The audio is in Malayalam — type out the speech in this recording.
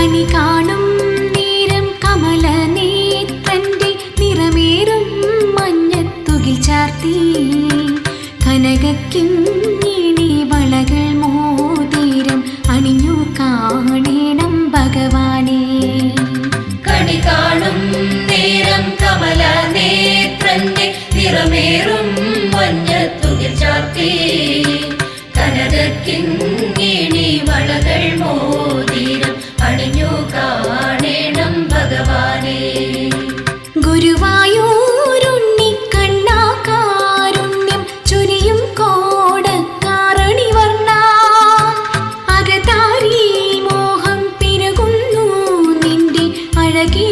കണി കാണും നേരം കമല നേത്രന്റെ നിറമേറും മഞ്ഞത്തുകിൽ ചാർത്തി. കനകക്കിങ്ങിണി വളകൾ മോതീരം അണിഞ്ഞു കാണേണം ഭഗവാനെ. കണി കാണും നേരം കമല നേത്രന്റെ നിറമേറും മഞ്ഞത്തുകിൽ ചാർത്തി. കനകക്കിൻ మనకి